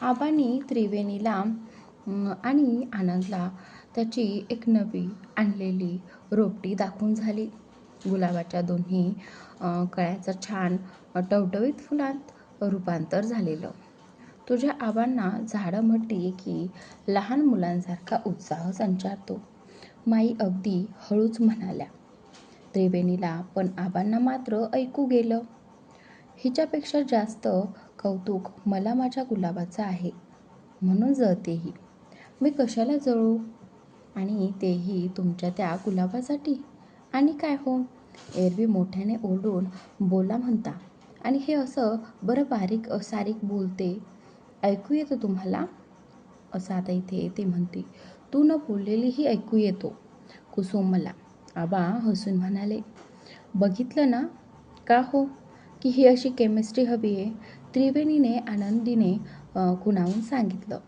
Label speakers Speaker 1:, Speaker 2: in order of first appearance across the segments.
Speaker 1: आबांनी त्रिवेणीला आणि आनंदला त्याची एक नवी आणलेली रोपटी दाखवून झाली. गुलाबाच्या दोन्ही कळ्याचं छान टवटवीत फुलांत रूपांतर झालेलं. तुझ्या आबांना झाडं म्हटली की लहान मुलांसारखा उत्साह संचारतो. माई अगदी हळूच म्हणाल्या त्रिवेणीला पण आबांना मात्र ऐकू गेलं. हिच्यापेक्षा जास्त कौतुक मला माझ्या गुलाबाचं आहे. म्हणून जळतेही. मी कशाला जळू? आणि तेही तुमच्या त्या गुलाबासाठी? आणि काय हो? एरवी मोठ्याने ओरडून बोला म्हणता. आणि हे असं बरं बारीक सारीक बोलते. ऐकू येतं तुम्हाला? असं आता इथे ते म्हणते. तू न बोललेलीही ऐकू येतो. कुसुम मला. आबा हसून म्हणाले. बघितलं ना? का हो? की ही अशी केमिस्ट्री हवी आहे? त्रिवेणीने आनंदीने खुणावून सांगितलं.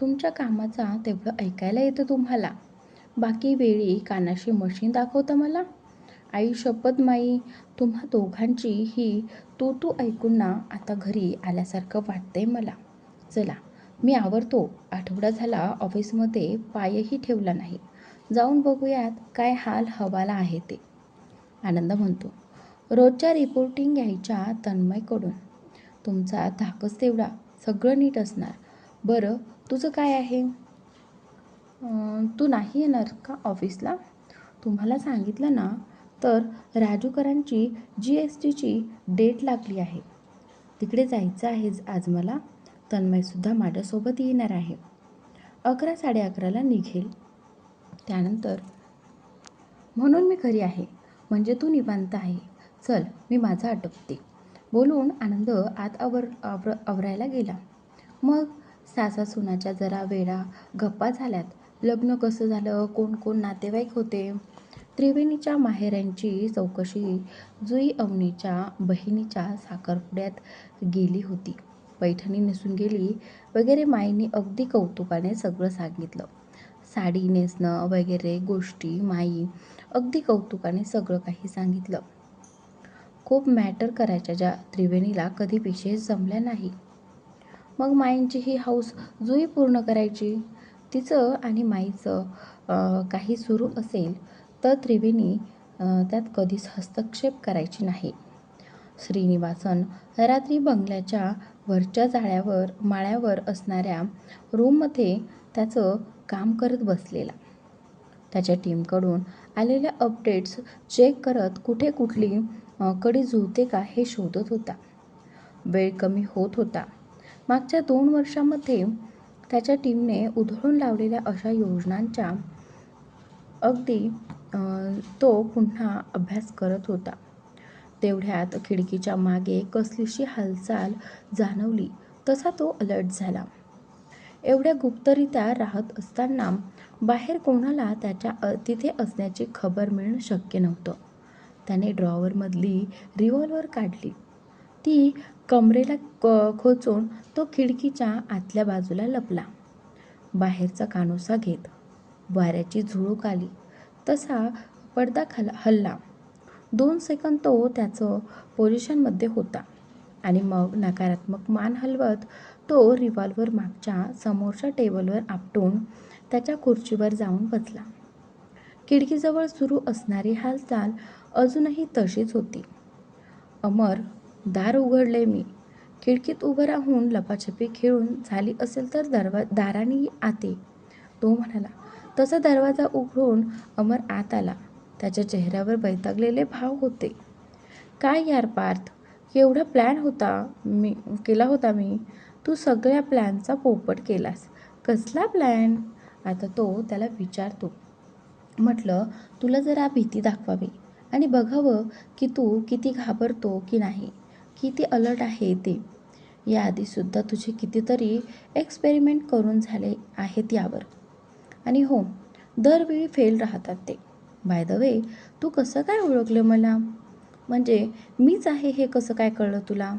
Speaker 1: तुमच्या कामाचा तेवढं ऐकायला येतं तुम्हाला. बाकी वेळी कानाशी मशीन दाखवतं मला. आई शपथ माई तुम्हा दोघांची ही तू तू ऐकून ना आता घरी आल्यासारखं वाटतंय मला. चला मी आवरतो. आठवडा झाला ऑफिसमध्ये पायही ठेवला नाही. जाऊन बघूयात काय हाल हवाला आहे ते. आनंद म्हणतो. रोजच्या रिपोर्टिंग घ्यायच्या तन्मयकडून. तुमचा धाकच तेवढा. सगळं नीट असणार. बरं तुझं काय आहे? तू नाही येणार का ऑफिसला? तुम्हाला सांगितलं ना तर राजूकरांची जी एस टीची डेट लागली आहे. तिकडे जायचं आहे आज मला. तन्मयसुद्धा माझ्यासोबत येणार आहे. अकरा साडे अकराला निघेल. त्यानंतर म्हणून मी घरी आहे. म्हणजे तू निवांत आहे. चल मी माझा आटपते. बोलून आनंद आत आवर आवर आवरायला गेला. मग सासा सुनाच्या जरा वेळा गप्पा झाल्यात. लग्न कसं झालं? कोण कोण नातेवाईक होते? त्रिवेणीच्या माहेऱ्यांची चौकशी जुई अवनीच्या बहिणीच्या साखरपुड्यात गेली होती. पैठणी नेसून गेली. वगैरे माईने अगदी कौतुकाने सगळं सांगितलं. साडी नेसणं वगैरे गोष्टी माई अगदी कौतुकाने सगळं काही सांगितलं. खूप मॅटर करायच्या ज्या त्रिवेणीला कधी विशेष जमल्या नाही. मग माईंची ही हाऊस जुई पूर्ण करायची? तिचं आणि माईचं काही सुरू असेल तर त्रिवेणी त्यात कधीच हस्तक्षेप करायची नाही. श्रीनिवासन रात्री बंगल्याच्या वरच्या जाळ्यावर माळ्यावर असणाऱ्या रूममध्ये त्याचं काम करत बसलेला. त्याच्या टीमकडून आलेल्या अपडेट्स चेक करत कुठे कुठली कडी जुळते का हे शोधत होता. वेळ कमी होत होता. मागच्या दोन वर्षामध्ये त्याच्या टीमने उधळून लावलेल्या अशा योजनांच्या अगदी तो पुन्हा अभ्यास करत होता. तेवढ्यात खिडकीच्या मागे कसलीशी हालचाल जाणवली तसा तो अलर्ट झाला. एवढ्या गुप्तरित्या राहत असताना बाहेर कोणाला त्याच्या तिथे असण्याची खबर मिळणं शक्य नव्हतं. त्याने ड्रॉवरमधली रिव्हॉल्वर काढली. ती कमरेला क खोचून तो खिडकीच्या आतल्या बाजूला लपला. बाहेरचा कानोसा घेत वाऱ्याची झुळूक आली. तसा पडदा खाला हल्ला. दोन सेकंद तो त्याचं पोझिशनमध्ये होता आणि मग नकारात्मक मान हलवत तो रिव्हॉल्वर मागच्या समोरच्या टेबलवर आपटून त्याच्या खुर्चीवर जाऊन बसला. खिडकीजवळ सुरू असणारी हालचाल अजूनही तशीच होती. अमर दार उघडले मी. खिडकीत उभं राहून लपाछपी खेळून झाली असेल तर दरवा दारानेही आते. तो म्हणाला तसा दरवाजा उघडून अमर आत आला. त्याच्या चेहऱ्यावर बैतागलेले भाव होते. काय यार पार्थ? एवढा प्लॅन होता मी केला होता मी. तू सगळ्या प्लॅनचा पोपट केलास. कसला प्लॅन आता तो त्याला विचारतो. म्हटलं तुला जरा भीती दाखवावी. आणि बघावं की तू किती घाबरतो की नाही. किती अलर्ट आहे ते. याआधीसुद्धा तुझे कितीतरी एक्सपेरिमेंट करून झाले आहेत यावर. आणि हो दरवेळी फेल राहतात ते. बाय द वे तू कसं काय ओळखलं मला? म्हणजे मीच आहे हे कसं काय कळलं तुला?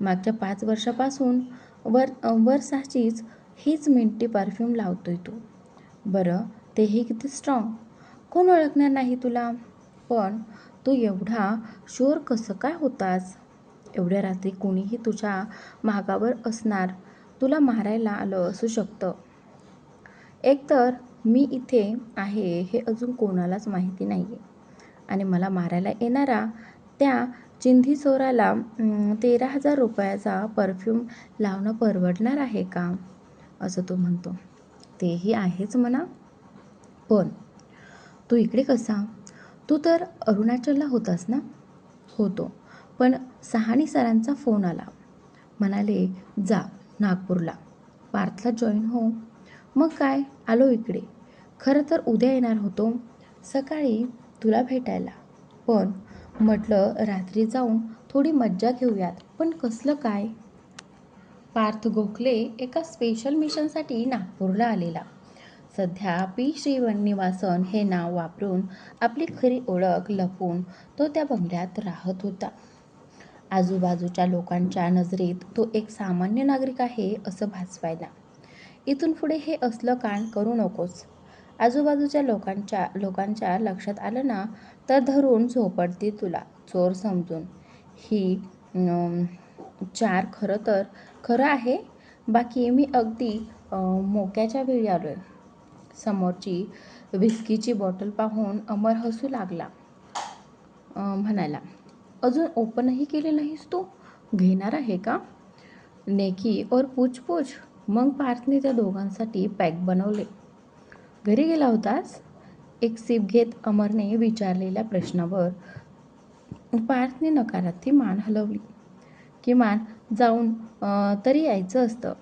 Speaker 1: मागच्या पाच वर्षापासून वर वर्षाचीच हीच मिंटी परफ्यूम लावतोय तू. बरं तेही किती स्ट्रॉंग कोण ओळखणार नाही तुला? पण तू एवढा शुअर कसं काय होतास? एवढ्या रात्री कोणीही तुझ्या मागावर असणार तुला मारायला आलं असू शकतं. एकतर मी इथे आहे हे अजून कोणालाच माहिती नाही आहे आणि मला मारायला येणारा त्या चिंधी चोराला तेरा हजार रुपयाचा परफ्यूम लावणं परवडणार आहे का? असं तो म्हणतो. तेही आहेच म्हणा. पण तू इकडे कसा? तू तर अरुणाचलला होतास ना? होतो. पण सहानी सरांचा फोन आला. म्हणाले जा नागपूरला. पार्थला जॉईन हो. मग काय? आलो इकडे. खरं तर उद्या येणार होतो. सकाळी तुला भेटायला. पण म्हटलं रात्री जाऊन थोडी मज्जा घेऊयात. पण कसलं काय? पार्थ गोखले एका स्पेशल मिशनसाठी नागपूरला आलेला. सध्या पी. श्रीनिवासन हे नाव वापरून आपली खरी ओळख लपवून तो त्या बंगल्यात राहत होता. आजूबाजूच्या लोकांच्या नजरेत तो एक सामान्य नागरिक आहे असं भासवायला. इथून पुढे हे असलं कांड करू नकोस. आजूबाजूच्या लोकांच्या लोकांच्या लक्षात आलं ना तर धरून झोपडते तुला चोर समजून. ही चार खरं तर खरं आहे. बाकी मी अगदी मोक्याच्या वेळी आलो आहे समोरची विस्कीची बॉटल पाहून अमर हसू लागला. म्हणाला अजून ओपनही केले नाहीस तू? घेणार आहे का? नेकी और पूछपूछ मग पार्थने त्या दोघांसाठी पॅक बनवले. घरी गेला होतास? एक सिप घेत अमरने विचारलेल्या प्रश्नावर पार्थने नकारार्थी मान हलवली. किमान जाऊन तरी यायचं असतं.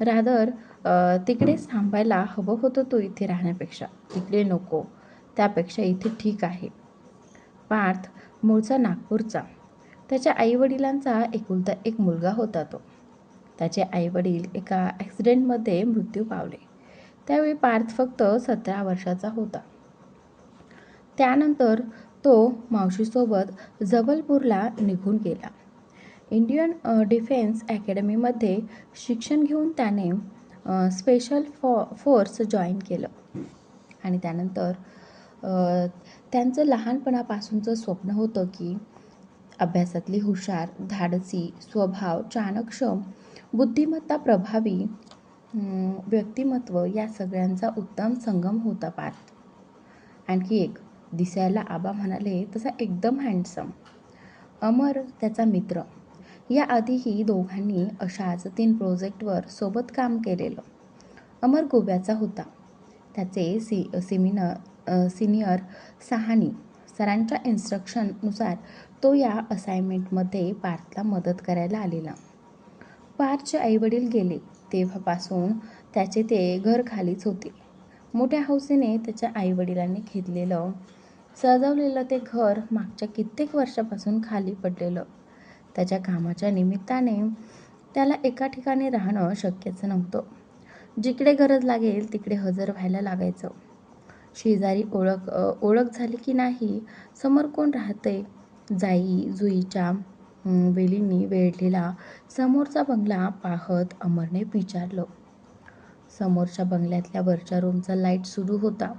Speaker 1: रादर तिकडेच थांबायला हवं होतं तो इथे राहण्यापेक्षा. तिकडे नको त्यापेक्षा इथे ठीक आहे. पार्थ मूळचा नागपूरचा. त्याच्या आईवडिलांचा एकुलता एक मुलगा होता तो. त्याचे आईवडील एका ॲक्सिडेंटमध्ये मृत्यू पावले. त्यावेळी पार्थ फक्त सतरा वर्षाचा होता. त्यानंतर तो मावशीसोबत जबलपूरला निघून गेला. इंडियन डिफेन्स अकॅडमीमध्ये शिक्षण घेऊन त्याने स्पेशल फॉ फोर्स जॉईन केलं. आणि त्यानंतर त्यांचं लहानपणापासूनचं स्वप्न होतं की अभ्यासातली हुशार धाडसी स्वभाव चाणक्षम बुद्धिमत्ता प्रभावी व्यक्तिमत्व या सगळ्यांचा उत्तम संगम होता पार्थ आणखी एक दिसायला आबा म्हणाले तसा एकदम हँडसम अमर त्याचा मित्र. याआधीही दोघांनी अशाच तीन प्रोजेक्टवर सोबत काम केलेलं. अमर गोव्याचा होता. त्याचे सी सिमिनर सिनियर सहानी सरांच्या इन्स्ट्रक्शननुसार तो या असाइनमेंटमध्ये पार्थला मदत करायला आलेला. पार्थचे आईवडील गेले तेव्हापासून त्याचे ते घर खालीच होते. मोठ्या हौसेने त्याच्या आईवडिलांनी घेतलेलं सजवलेलं ते घर मागच्या कित्येक वर्षापासून खाली पडलेलं. त्याच्या कामाच्या निमित्ताने त्याला एका ठिकाणी राहणं शक्यच नव्हतं. जिकडे गरज लागेल तिकडे हजर व्हायला लागायचं. शेजारी ओळख ओळख झाली की नाही समोर कोण राहते जाई जुईच्या वेलींनी वेढलेला समोरचा बंगला पाहत अमरने विचारलं. समोरच्या बंगल्यातल्या वरच्या रूमचा लाइट सुरू होता.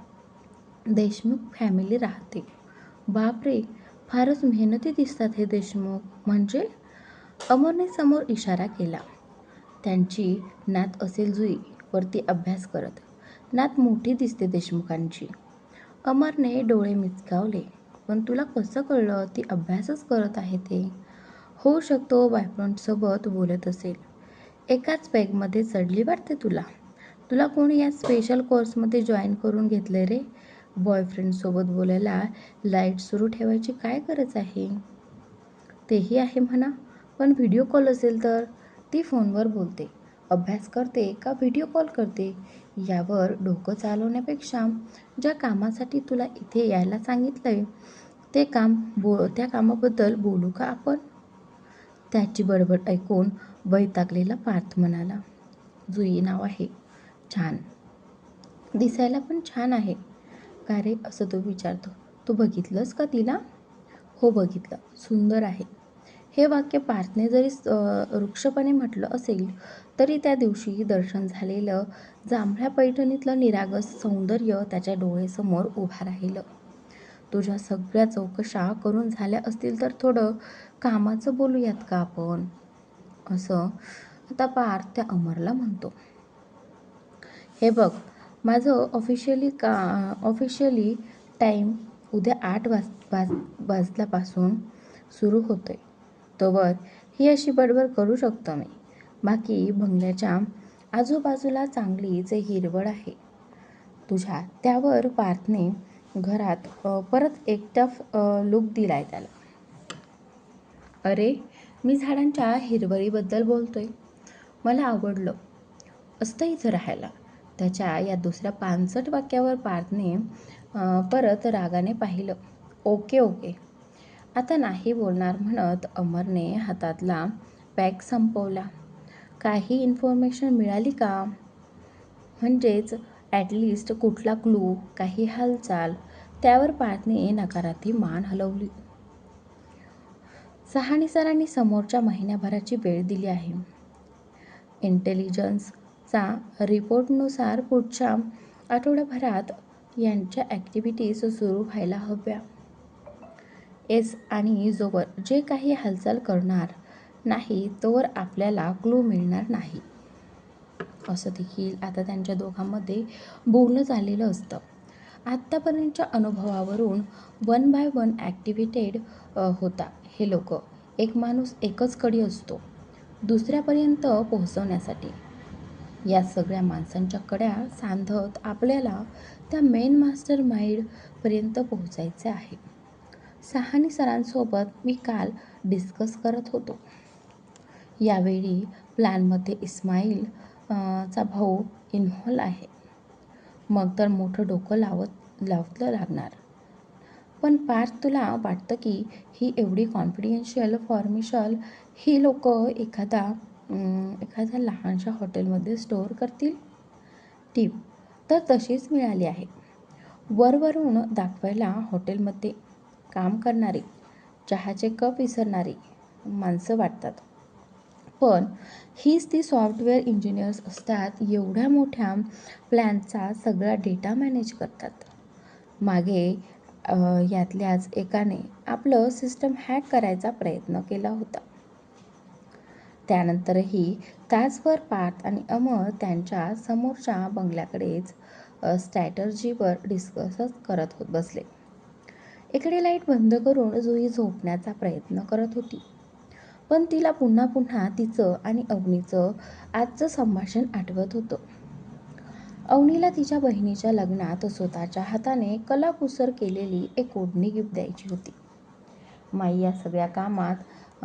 Speaker 1: देशमुख फॅमिली राहते. बापरे! फारच मेहनती दिसतात हे देशमुख. म्हणजे? अमरने समोर इशारा केला. त्यांची नात असेल जुई वरती अभ्यास करत. नात मोठी दिसते देशमुखांची. अमरने डोळे मिचकावले. पण तुला कसं कळलं? ती अभ्यासच करत आहे ते. होऊ शकतो बायफ्रेंडसोबत बोलत असेल. एकाच बॅगमध्ये चढली वाटते तुला. तुला कोणी या स्पेशल कोर्समध्ये जॉईन करून घेतलं रे? बॉयफ्रेंडसोबत बोलायला लाइट सुरू ठेवायची काय गरज आहे? तेही आहे म्हणा पण व्हिडिओ कॉल असेल तर ती फोनवर बोलते. अभ्यास करते का व्हिडिओ कॉल करते? यावर डोकं चालवण्यापेक्षा ज्या कामासाठी तुला इथे यायला सांगितलं आहे ते काम बो त्या कामाबद्दल बोलू का आपण? त्याची बडबड ऐकून वैतागलेला पार्थ म्हणाला जुई नाव आहे छान. दिसायला पण छान आहे. का रे असं तो विचारतो? तू बघितलंस का तिला? हो बघितलं. सुंदर आहे. हे वाक्य पार्थने जरी वृक्षपणे म्हटलं असेल तरी त्या दिवशी दर्शन झालेलं जांभळ्या पैठणीतलं निरागस सौंदर्य त्याच्या डोळेसमोर उभा राहिलं. तुझ्या सगळ्या चौकशा करून झाल्या असतील तर थोडं कामाचं बोलूयात का आपण? असं आता पार्थ त्या अमरला म्हणतो. हे बघ माझं ऑफिशियली का ऑफिशियली टाईम उद्या आठ वाज वाज वाजल्यापासून सुरू होतो आहे तोवर ही अशी बडबड करू शकतो मी. बाकी बंगल्याच्या आजूबाजूला चांगलीच हिरवळ आहे तुझ्या त्यावर पार्थने घरात परत परत टफ लुक दिला आहे त्याला. अरे मी झाडांच्या हिरवळीबद्दल बोलतोय. मला आवडलं. असतं इथं राहायला. त्याच्या या दुसऱ्या पानसट वाक्यावर पार्थने परत रागाने पाहिलं. Okay okay. आता नाही बोलणार म्हणत अमरने हातातला पॅक संपवला. काही इन्फॉर्मेशन मिळाली का? म्हणजेच ॲटलिस्ट कुठला क्लू काही हालचाल त्यावर पार्थने नकारार्थी मान हलवली. सहाणी सरांनी समोरच्या महिन्याभराची वेळ दिली आहे. इंटेलिजन्स चा रिपोर्टनुसार पुढच्या आठवड्याभरात यांच्या ॲक्टिव्हिटीज सुरू व्हायला हव्या. एस आणि जोवर जे काही हालचाल करणार नाही तोवर आपल्याला क्लू मिळणार नाही. असं देखील आता त्यांच्या दोघांमध्ये बोलणं झालेलं असतं. आत्तापर्यंतच्या अनुभवावरून वन बाय वन ॲक्टिव्हेटेड होता हे लोक. एक माणूस एकच कडी असतो. दुसऱ्यापर्यंत पोहोचवण्यासाठी. या सगळ्या माणसांच्या कड्या सांधत आपल्याला त्या मेन मास्टर माइंडपर्यंत पोहोचायचे आहे. सहानी सरांसोबत मी काल डिस्कस करत होतो. यावेळी प्लॅनमध्ये इस्माईल चा भाऊ इन्व्हॉल्व आहे. मग तर मोठं डोकं लावत लावलं लागणार. पण पार्थ तुला वाटतं की ही एवढी कॉन्फिडेन्शियल फॉर्मेशन ही लोक एखादा एखाद्या लहानशा हॉटेलमध्ये स्टोअर करतील? टीप तर तशीच मिळाली आहे. वरवरून दाखवायला हॉटेलमध्ये काम करणारी चहाचे कप विसरणारी माणसं वाटतात. पण हीच ती सॉफ्टवेअर इंजिनियर्स असतात एवढ्या मोठ्या प्लॅनचा सगळा डेटा मॅनेज करतात. मागे यातल्याच एकाने आपलं सिस्टम हॅक करायचा प्रयत्न केला होता. त्यानंतरही तासभर पार्थ आणि अमर त्यांच्या समोरच्या बंगल्याकडेच स्ट्रॅटर्जीवर डिस्कसच करत होत बसले. इकडे लाइट बंद करून जुई झोपण्याचा प्रयत्न करत होती. पण तिला पुन्हा पुन्हा तिचं आणि अवनीचं आजचं संभाषण आठवत होतं. अवनीला तिच्या बहिणीच्या लग्नात स्वतःच्या हाताने कलाकुसर केलेली एक ओढणी गिफ्ट द्यायची होती. माई या सगळ्या कामात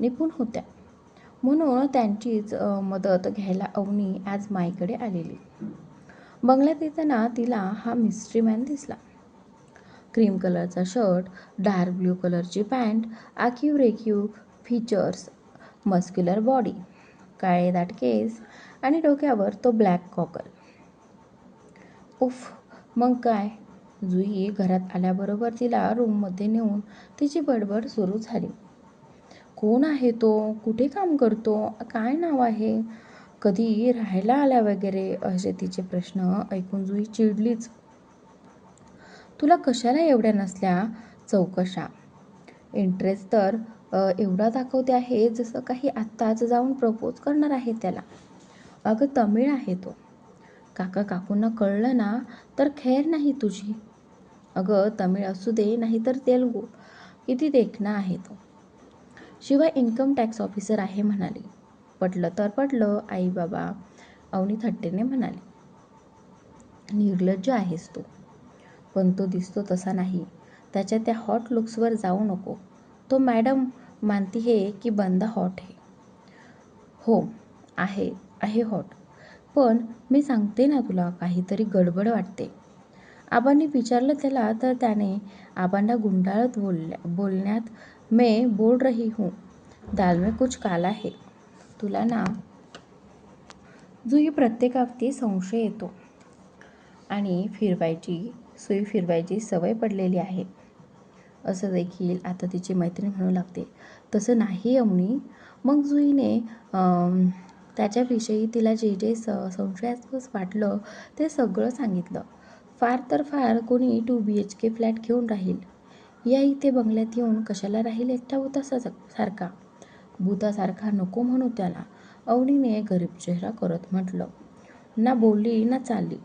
Speaker 1: निपुण होत्या. म्हणून त्यांचीच मदत घ्यायला अवनी आज माईकडे आलेली. बंगल्यात येताना तिला हा मिस्ट्री मॅन दिसला. क्रीम कलरचा शर्ट डार्क ब्ल्यू कलरची पॅन्ट आखीव रेखीव फीचर्स मस्क्युलर बॉडी काळे दाट केस आणि डोक्यावर तो ब्लॅक कॉकल उफ मग काय? जुई घरात आल्याबरोबर तिला रूममध्ये नेऊन तिची बडबड सुरू झाली. कोण आहे तो? कुठे काम करतो? काय नाव आहे? कधी राहायला आल्या वगैरे? असे तिचे प्रश्न ऐकून जुई चिडलीच. तुला कशाला एवढ्या नसल्या चौकशा? इंटरेस्ट तर एवढा दाखवते आहे जसं काही आत्ताच जाऊन प्रपोज करणार आहे त्याला. अगं तमिळ आहे तो. काका काकूंना कळलं ना तर खैर नाही तुझी. अगं तमिळ असू दे नाही तर तेलगू. किती देखणा आहे तो. शिवाय इन्कम टॅक्स ऑफिसर आहे म्हणाली. पटलं तर पटलं आई बाबा अवनी थट्टेने म्हणाली. निर्लज्ज आहेस तू. पण तो दिसतो तसा नाही. त्याच्या त्या हॉट लुक्सवर जाऊ नको. तो मॅडम मानती हे की बंदा हॉट आहे. हो आहे आहे हॉट पण मी सांगते ना तुला काहीतरी गडबड वाटते. आबांनी विचारलं त्याला तर त्याने आबांना गुंडाळत बोलल्या बोलण्यात मैं बोल रही हूँ। दाल में कुछ काला है। तुला ना जुई प्रत्येकावरती संशय येतो। आणि फिरवायची सुई फिरवायची सवय पडलेली आहे. असं देखील आता तिची मैत्रीण म्हणू लागते. तसं नाही अवनी मग जुईने त्याच्याविषयी तिला जे जे स संशयास्पद वाटलं ते सगळं सांगितलं. फार तर फार कोणी two B H K flat घेऊन राहील. या इथे बंगल्यात येऊन कशाला राहील एकटा भूतासा सारखा? भूतासारखा नको म्हणू त्याला अवनीने गरीब चेहरा करत म्हटलं. ना बोलली ना चालली.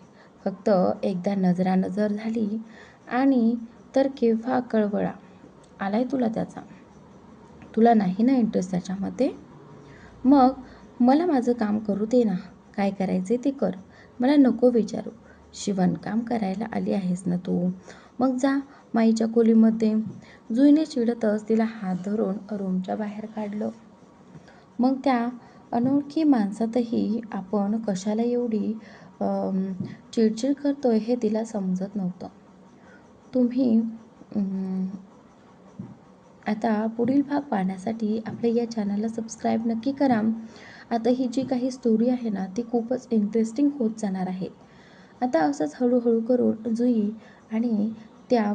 Speaker 1: फक्त एकदा नजरानजर झाली आणि तर केव्हा कळवळा? आलाय तुला त्याचा? तुला नाही ना इंटरेस्ट त्याच्यामध्ये मग मला माझं काम करू दे ना. काय करायचे ते कर. मला नको विचारू. शिवणकाम करायला आली आहेस ना तू? मग जा माईच्या खोलीमध्ये. जुईने चिडतच तिला हात धरून रूमच्या बाहेर काढलं. मग त्या अनोळखी माणसातही आपण कशाला एवढी चिडचिड करतोय हे तिला समजत नव्हतं. तुम्ही आता पुढील भाग पाहण्यासाठी आपल्या या चॅनलला सबस्क्राईब नक्की करा. आता ही जी काही स्टोरी आहे ना ती खूपच इंटरेस्टिंग होत जाणार आहे. आता असंच हळूहळू करून जुई आणि त्या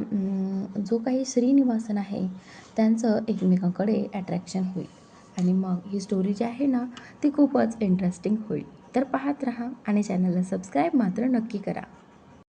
Speaker 1: जो काही श्रीनिवासन आहे त्यांचं एकमेकांकडे अट्रॅक्शन होईल. आणि मग ही स्टोरी जी आहे ना ती खूपच इंटरेस्टिंग होईल. तर पाहत राहा आणि चॅनलला सबस्क्राईब मात्र नक्की करा.